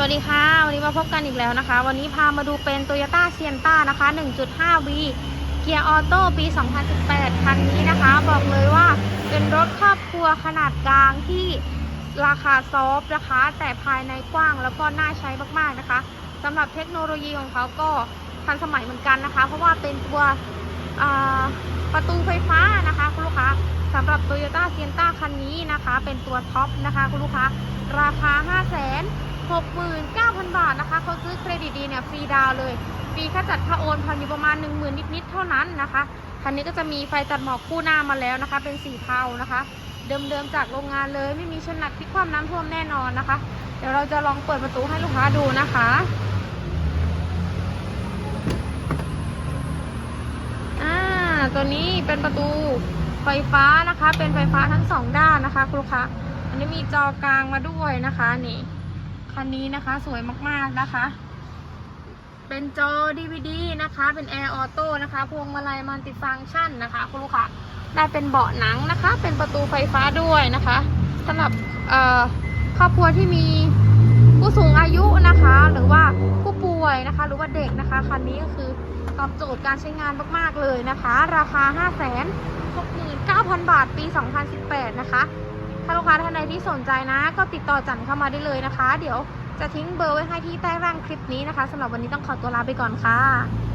สวัสดีค่ะ วันนี้มาพบกันอีกแล้วนะคะ วันนี้พามาดูเป็น Toyota s i e n t a นะคะ 1.5V เกียร์ออโต้ปี 2018 คันนี้นะคะ บอกเลยว่าเป็นรถครอบครัวขนาดกลางที่ราคาซอฟนะคะ แต่ภายในกว้างแล้วก็น่าใช้มากๆนะคะสำหรับเทคโนโลยีของเขาก็ทันสมัยเหมือนกันนะคะ เพราะว่าเป็นตัวประตูไฟฟ้านะคะ คุณลูกค้าสำหรับ Toyota s i e n t a คันนี้นะคะ เป็นตัวท็อปนะคะ คุณลูกค้าราคา 5 0 0 0 0 69,000 บาทนะคะ เขาซื้อเครดิตดีเนี่ยฟรีดาวเลย ฟรีค่าจัดค่าโอนผ่อนอยู่ประมาณ 10,000 นิดๆเท่านั้นนะคะ คันนี้ก็จะมีไฟตัดหมอกคู่หน้ามาแล้วนะคะ เป็นสีเทานะคะ เดิมๆจากโรงงานเลย ไม่มีชนักที่ความน้ำท่วมแน่นอนนะคะ เดี๋ยวเราจะลองเปิดประตูให้ลูกค้าดูนะคะอ่าตัวนี้เป็นประตูไฟฟ้านะคะ เป็นไฟฟ้าทั้งสองด้านนะคะคุณลูกค้า อันนี้มีจอกลางมาด้วยนะคะนี่ คันนี้นะคะสวยมากๆนะคะ เป็นจอ DVD นะคะ เป็นแอร์ออโต้นะคะพวงมาลัยมัลติฟังก์ชันนะคะ คุณลูกค้าได้เป็นเบาะหนังนะคะ เป็นประตูไฟฟ้าด้วยนะคะสำหรับครอบครัวที่มีผู้สูงอายุนะคะ หรือว่าผู้ป่วยนะคะ หรือว่าเด็กนะคะคันนี้ก็คือตอบโจทย์การใช้งานมากๆเลยนะคะ ราคา 5 6 9 0 0 0 บาทปี 2018 นะคะ ถ้าลูกค้าท่านใดที่สนใจนะ ก็ติดต่อจันเข้ามาได้เลยนะคะ เดี๋ยวจะทิ้งเบอร์ไว้ให้ที่ใต้ร่างคลิปนี้นะคะสำหรับวันนี้ต้องขอตัวลาไปก่อนค่ะ